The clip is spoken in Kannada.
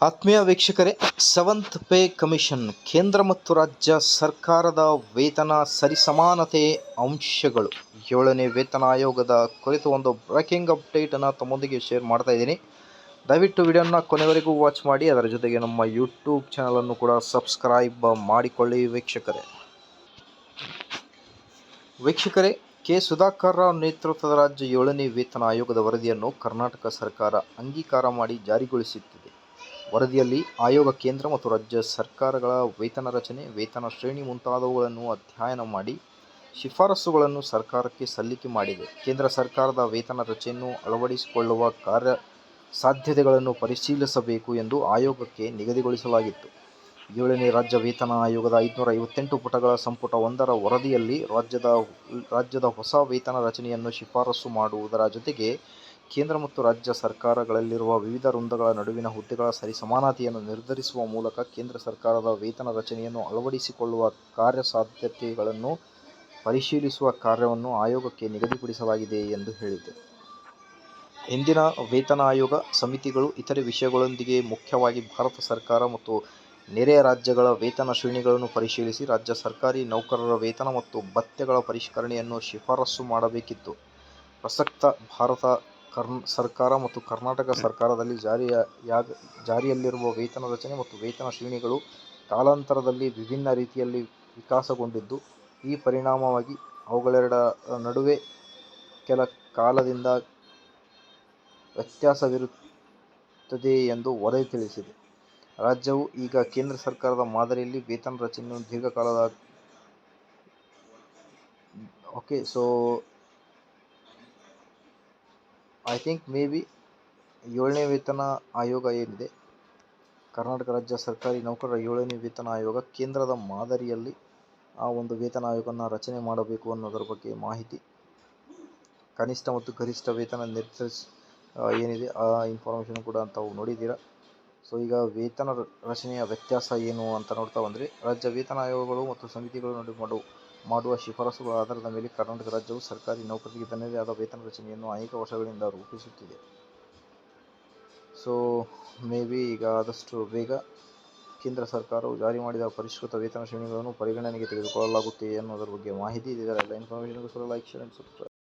ಆತ್ಮೀಯ ವೀಕ್ಷಕರೇ ಸೆವೆಂತ್ ಪೇ ಕಮಿಷನ್ ಕೇಂದ್ರ ಮತ್ತು ರಾಜ್ಯ ಸರ್ಕಾರದ ವೇತನ ಸರಿಸಮಾನತೆ ಅಂಶಗಳು. ಏಳನೇ ವೇತನ ಆಯೋಗದ ಕುರಿತು ಒಂದು ಬ್ರೇಕಿಂಗ್ ಅಪ್ಡೇಟನ್ನು ತಮ್ಮೊಂದಿಗೆ ಶೇರ್ ಮಾಡ್ತಾ ಇದ್ದೀನಿ. ದಯವಿಟ್ಟು ವಿಡಿಯೋನ ಕೊನೆವರೆಗೂ ವಾಚ್ ಮಾಡಿ, ಅದರ ಜೊತೆಗೆ ನಮ್ಮ ಯೂಟ್ಯೂಬ್ ಚಾನಲನ್ನು ಕೂಡ ಸಬ್ಸ್ಕ್ರೈಬ್ ಮಾಡಿಕೊಳ್ಳಿ ವೀಕ್ಷಕರೇ. ವೀಕ್ಷಕರೇ, ಕೆ. ಸುಧಾಕರ್ ರಾವ್ ನೇತೃತ್ವದ ರಾಜ್ಯ ಏಳನೇ ವೇತನ ಆಯೋಗದ ವರದಿಯನ್ನು ಕರ್ನಾಟಕ ಸರ್ಕಾರ ಅಂಗೀಕಾರ ಮಾಡಿ ಜಾರಿಗೊಳಿಸುತ್ತಿದೆ ವರದಿಯಲ್ಲಿ ಆಯೋಗ ಕೇಂದ್ರ ಮತ್ತು ರಾಜ್ಯ ಸರ್ಕಾರಗಳ ವೇತನ ರಚನೆ, ವೇತನ ಶ್ರೇಣಿ ಮುಂತಾದವುಗಳನ್ನು ಅಧ್ಯಯನ ಮಾಡಿ ಶಿಫಾರಸುಗಳನ್ನು ಸರ್ಕಾರಕ್ಕೆ ಸಲ್ಲಿಕೆ ಮಾಡಿದೆ. ಕೇಂದ್ರ ಸರ್ಕಾರದ ವೇತನ ರಚನೆಯನ್ನು ಅಳವಡಿಸಿಕೊಳ್ಳುವ ಕಾರ್ಯ ಸಾಧ್ಯತೆಗಳನ್ನು ಪರಿಶೀಲಿಸಬೇಕು ಎಂದು ಆಯೋಗಕ್ಕೆ ನಿಗದಿಗೊಳಿಸಲಾಗಿತ್ತು. ಏಳನೇ ರಾಜ್ಯ ವೇತನ ಆಯೋಗದ ಐದುನೂರ ಐವತ್ತೆಂಟು ಪುಟಗಳ ಸಂಪುಟ ಒಂದರ ವರದಿಯಲ್ಲಿ ರಾಜ್ಯದ ರಾಜ್ಯದ ಹೊಸ ವೇತನ ರಚನೆಯನ್ನು ಶಿಫಾರಸು ಮಾಡುವುದರ ಜೊತೆಗೆ ಕೇಂದ್ರ ಮತ್ತು ರಾಜ್ಯ ಸರ್ಕಾರಗಳಲ್ಲಿರುವ ವಿವಿಧ ವೃಂದಗಳ ನಡುವಿನ ಹುದ್ದೆಗಳ ಸರಿಸಮಾನತೆಯನ್ನು ನಿರ್ಧರಿಸುವ ಮೂಲಕ ಕೇಂದ್ರ ಸರ್ಕಾರದ ವೇತನ ರಚನೆಯನ್ನು ಅಳವಡಿಸಿಕೊಳ್ಳುವ ಕಾರ್ಯಸಾಧ್ಯತೆಗಳನ್ನು ಪರಿಶೀಲಿಸುವ ಕಾರ್ಯವನ್ನು ಆಯೋಗಕ್ಕೆ ನಿಗದಿಪಡಿಸಲಾಗಿದೆ ಎಂದು ಹೇಳಿದೆ. ಇಂದಿನ ವೇತನ ಆಯೋಗ ಸಮಿತಿಗಳು ಇತರೆ ವಿಷಯಗಳೊಂದಿಗೆ ಮುಖ್ಯವಾಗಿ ಭಾರತ ಸರ್ಕಾರ ಮತ್ತು ನೆರೆಯ ರಾಜ್ಯಗಳ ವೇತನ ಶ್ರೇಣಿಗಳನ್ನು ಪರಿಶೀಲಿಸಿ ರಾಜ್ಯ ಸರ್ಕಾರಿ ನೌಕರರ ವೇತನ ಮತ್ತು ಭತ್ಯೆಗಳ ಪರಿಷ್ಕರಣೆಯನ್ನು ಶಿಫಾರಸು ಮಾಡಬೇಕಿತ್ತು. ಪ್ರಸಕ್ತ ಭಾರತ ಸರ್ಕಾರ ಮತ್ತು ಕರ್ನಾಟಕ ಸರ್ಕಾರದಲ್ಲಿ ಜಾರಿಯ ಜಾರಿಯಲ್ಲಿರುವ ವೇತನ ರಚನೆ ಮತ್ತು ವೇತನ ಶ್ರೇಣಿಗಳು ಕಾಲಾಂತರದಲ್ಲಿ ವಿಭಿನ್ನ ರೀತಿಯಲ್ಲಿ ವಿಕಾಸಗೊಂಡಿದ್ದು, ಈ ಪರಿಣಾಮವಾಗಿ ಅವುಗಳೆರಡರ ನಡುವೆ ಕೆಲ ಕಾಲದಿಂದ ವ್ಯತ್ಯಾಸವಿರುತ್ತದೆ ಎಂದು ವರದಿ ತಿಳಿಸಿದೆ. ರಾಜ್ಯವು ಈಗ ಕೇಂದ್ರ ಸರ್ಕಾರದ ಮಾದರಿಯಲ್ಲಿ ವೇತನ ರಚನೆಯನ್ನು ದೀರ್ಘಕಾಲದ, okay, so I think maybe ಏಳನೇ ವೇತನ ಆಯೋಗ ಏನಿದೆ? ಕರ್ನಾಟಕ ರಾಜ್ಯ ಸರ್ಕಾರಿ ನೌಕರರ ಏಳನೇ ವೇತನ ಆಯೋಗ ಕೇಂದ್ರದ ಮಾದರಿಯಲ್ಲಿ ಆ ಒಂದು ವೇತನ ಆಯೋಗವನ್ನು ರಚನೆ ಮಾಡಬೇಕು ಅನ್ನೋದರ ಬಗ್ಗೆ ಮಾಹಿತಿ. ಕನಿಷ್ಠ ಮತ್ತು ಗರಿಷ್ಠ ವೇತನ ನಿರ್ಧರಿಸಿ ಏನಿದೆ? ಆ ಇನ್ಫಾರ್ಮೇಷನ್ ಕೂಡ ತಾವು ನೋಡಿದ್ದೀರಾ? ಸೊ ಈಗ ವೇತನ ರಚನೆಯ ವ್ಯತ್ಯಾಸ ಏನು ಅಂತ ನೋಡ್ತಾ ಬಂದರೆ, ರಾಜ್ಯ ವೇತನ ಆಯೋಗಗಳು ಮತ್ತು ಸಮಿತಿಗಳು ನಡುವೆ ಮಾಡು ಮಾಡುವ ಶಿಫಾರಸುಗಳ ಆಧಾರದ ಮೇಲೆ ಕರ್ನಾಟಕ ರಾಜ್ಯವು ಸರ್ಕಾರಿ ನೌಕರರಿಗೆ ತನ್ನದೇ ಆದ ವೇತನ ರಚನೆಯನ್ನು ಅನೇಕ ವರ್ಷಗಳಿಂದ ರೂಪಿಸುತ್ತಿದೆ. ಸೊ ಮೇ ಬಿ ಈಗ ಆದಷ್ಟು ಬೇಗ ಕೇಂದ್ರ ಸರ್ಕಾರವು ಜಾರಿ ಮಾಡಿದ ಪರಿಷ್ಕೃತ ವೇತನ ಶ್ರೇಣಿಗಳನ್ನು ಪರಿಗಣನೆಗೆ ತೆಗೆದುಕೊಳ್ಳಲಾಗುತ್ತಿದೆ ಅನ್ನೋದರ ಬಗ್ಗೆ ಮಾಹಿತಿ ಇದೆ information like share and subscribe